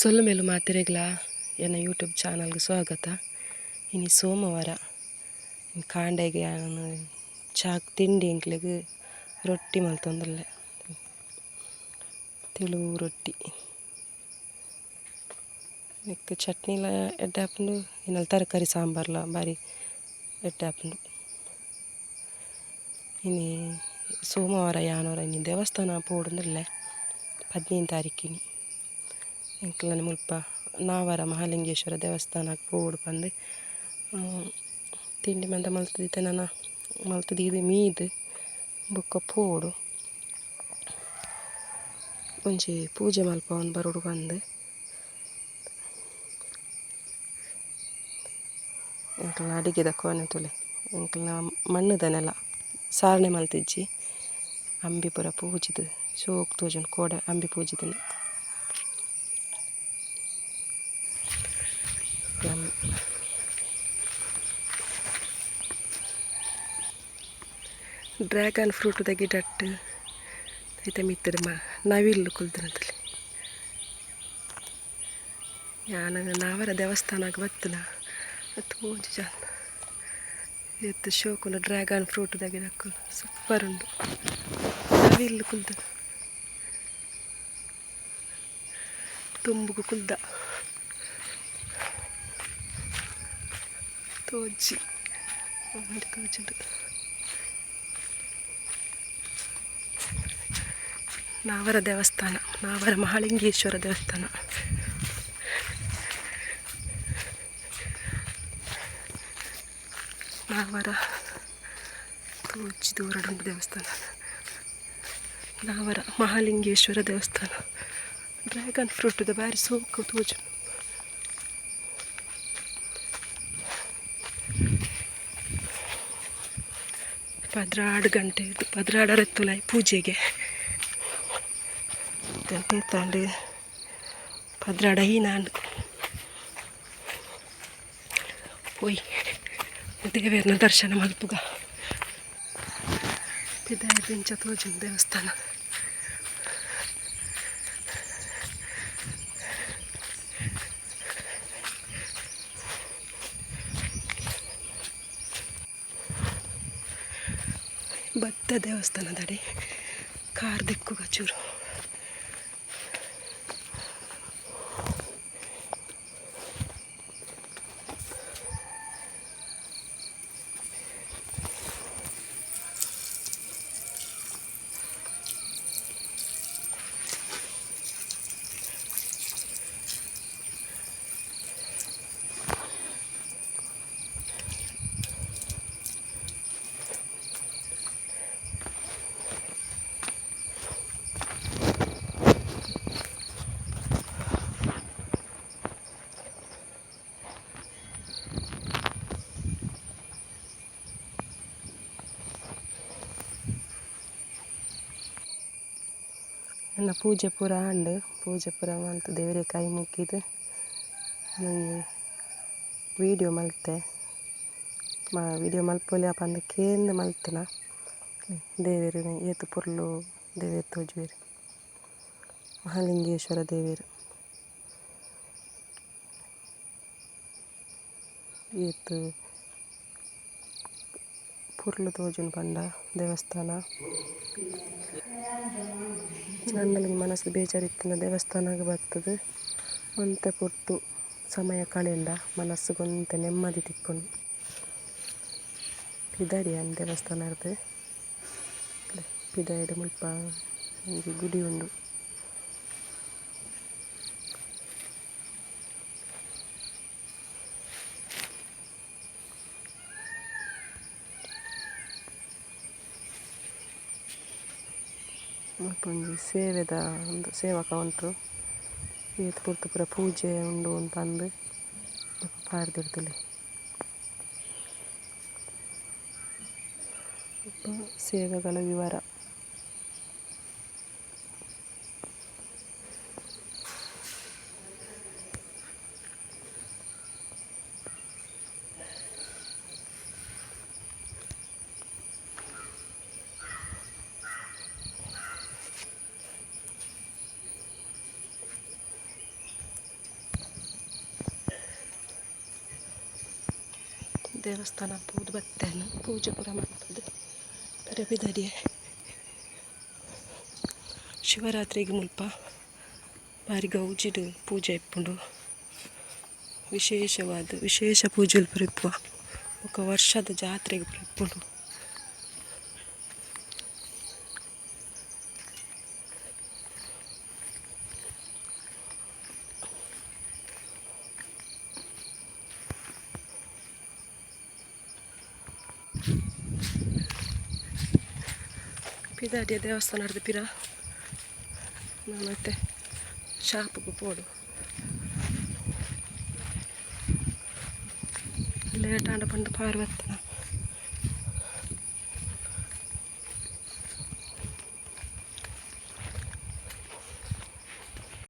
ಸೊಲ್ಲು ಮಾತಿರೆಗ್ಲ ಎನ್ನ ಯೂಟ್ಯೂಬ್ ಚಾನಲ್ಗೆ ಸ್ವಾಗತ. ಇನಿ ಸೋಮವಾರ ಕಾಂಡೆಗೆ ನಾನು ಚಾಕ್ ತಿಂಡಿ ಎಂಕ್ಲೆಗ್ ರೊಟ್ಟಿ ಮಲ್ತೊಂದುಲ್ಲೆ ತೆಳು ರೊಟ್ಟಿ. ಚಟ್ನಿ ಚಟ್ನಿಲ ಎಡ್ಡೆ ಹಾಪುಂಡು ಇನ್ನಲ್ಲಿ ತರಕಾರಿ ಸಾಂಬಾರ್ಲ ಬಾರಿ ಎಡ್ಡೆ ಇನ್ನು ಇನಿ ಸೋಮವಾರ, ಯಾನವಾರ ಇನ್ನು ದೇವಸ್ಥಾನ ಪೋಡಂದ್ರಲ್ಲೇ ಹದಿನೈದು ತಾರೀಕಿನಿ. ಎಂಕ್ಲನ ಮುಲ್ಪ ನಾವರ ಮಹಾಲಿಂಗೇಶ್ವರ ದೇವಸ್ಥಾನಕ್ಕೆ ಪೋಡು ಪಂದು ತಿಂಡಿ ಮಂತ ಮಲ್ತದಿತ್ತೆ, ನನ್ನ ಮಲ್ತದೀದು ಮೀದು, ಬೊಕ್ಕ ಪೋಡು. ಒಂಜಿ ಪೂಜೆ ಮಲ್ಪ ಒಂದು ಬರೋಡು ಬಂದು. ಎಂಕ್ಲ ಅಡಿಗೆದ ಕೋಣೆ ತುಲೆ. ಎಂಕ್ಲ ಮಣ್ಣುದ ನೆಲ ಸಾರಣೆ ಮಲ್ತಿಜ್ಜಿ ಅಂಬಿ ಪೂರ ಪೂಜಿದು ಶೋಕ್ ತೋಜುಂಡು ಕೋಡೆ ಅಂಬಿ ಪೂಜಿದಿನ. ಡ್ರ್ಯಾಗನ್ ಫ್ರೂಟ್ ಗಿಡಟ್ಟು ಐತ ಮಿತ್ತಡ ಮ ನವಿಲು ಕುಲ್ದಿನದಲ್ಲಿ ಯಾನ ನಾವರ ದೇವಸ್ಥಾನಕ್ಕೆ ಬತ್ತಲ ತೋಜು ಜನ ಎತ್ತು ಶೋಕುಲು ಡ್ರ್ಯಾಗನ್ ಫ್ರೂಟ್ ಗಿಡಕ್ಕೂ ಸೂಪರ್ ಉಂಡು ನವಿಲು ಕುಲ್ದ. ತುಂಬುಗು ಕುಲ್ದ. ಮಾಡಿ ತೋಜುಂಡು ನಾವರ ದೇವಸ್ಥಾನ ನಾವರ ಮಹಾಲಿಂಗೇಶ್ವರ ದೇವಸ್ಥಾನ ನಾವರ ತೋಜಿ ದೂರಡುಂಡು ದೇವಸ್ಥಾನ ನಾವರ ಮಹಾಲಿಂಗೇಶ್ವರ ದೇವಸ್ಥಾನ ಡ್ರ್ಯಾಗನ್ ಫ್ರೂಟ್ದ ಬಾರಿ ಸೋಕು ತೋಜು ಪದ್ರಾಡು ಗಂಟೆ ಇದು ಪದ್ರಾಡರ ತುಲಾಯಿ ಪೂಜೆಗೆ. ತಾಂಡು ಪದ್ರಾಡ ನಾನು. ಒಯ್ ವೇರ್ನ ದರ್ಶನ ಮಲ್ಪುಗ. ಪಿದಾಯ ಬೆಂಚ ತೋಜು ದೇವಸ್ಥಾನ. ಬದ್ಧ ದೇವಸ್ಥಾನದಡಿ ಕಾರ್ ದಿಕ್ಕುಗ ಚೂರು ನನ್ನ ಪೂಜೆ ಪೂರ ಆಂಡ್ ಪೂಜೆ ಪೂರ ಮಲ್ತ್ ದೇವರೇ ಕೈ ಮುಗ್ಗಿದ್ ನನಗೆ ವೀಡಿಯೋ ಮಲ್ತೆ. ಮಾ ವೀಡಿಯೋ ಮಲ್ಪೊಲಿ ಪಂದ್ ಕೇಂದ್ ಮಲ್ತಿನ. ದೇವೇರು ಏತು ಪುರ್ಲು ದೇವೇರು ತೋಜುವೆರು. ಮಹಾಲಿಂಗೇಶ್ವರ ದೇವೇರು. ಏತು ಪುರ್ಲು ತೋಜುನ್ ಪಂಡ ದೇವಸ್ಥಾನ. ನನ್ನಲ್ಲಿ ಮನಸ್ಸು ಬೇಜಾರಿತ್ತಿನ ದೇವಸ್ಥಾನಕ್ಕೆ ಬರ್ತದೆ. ಒಂತೆ ಕೊಟ್ಟು ಸಮಯ ಕಳೆಂಡ ಮನಸ್ಸುಗೊಂತೆ ನೆಮ್ಮದಿ ತಿಕ್ಕೊಂಡು. ಅಂದ ದೇವಸ್ಥಾನ ಇರ್ತದೆ. ಪಿದಾಡಿ ಮುಲ್ಪ ಗುಡಿ ಉಂಡು ಮುಲ್ಪ ಸೇವೆದ ಉಂದು ಸೇವಾ ಉಂಟು. ಏತ್ ಪುರ್ತು ಪೂರ ಪೂಜೆ ಉಂಡು ಪಂದ್ ಪಾಡ್ದಿರ್ತಲೆ ಸೇವೆಗಳ ವಿವರ. ದೇವಸ್ಥಾನ ಪೂದು ಬತ್ತೇನು ಪೂಜೆ ಕೂಡ ಮಾಡ್ತದೆ ರವಿದಾರಿಯ ಶಿವರಾತ್ರಿಗೆ ಮುಲ್ಪ ಬಾರಿ ಗೌಜಿಡು ಪೂಜೆ ಇಪ್ಪುಂಡು ವಿಶೇಷವಾದ, ವಿಶೇಷ ಪೂಜೆಲು ಪುರಿಪ್ಪುವ ಒಕ್ಕ ವರ್ಷದ ಜಾತ್ರೆಗೆ ಪುರಿಪ್ಪುಂಡು ಪಿದಾಡಿಯ ದೇವಸ್ಥಾನ ಹಿಡಿದು ಪಿರ. ಮತ್ತೆ ಶಾಪ್ ಪೋಡು ಲೇಟ್ ಆಂಡ ಬಂದು ಪಾರ್ವತ್ತನ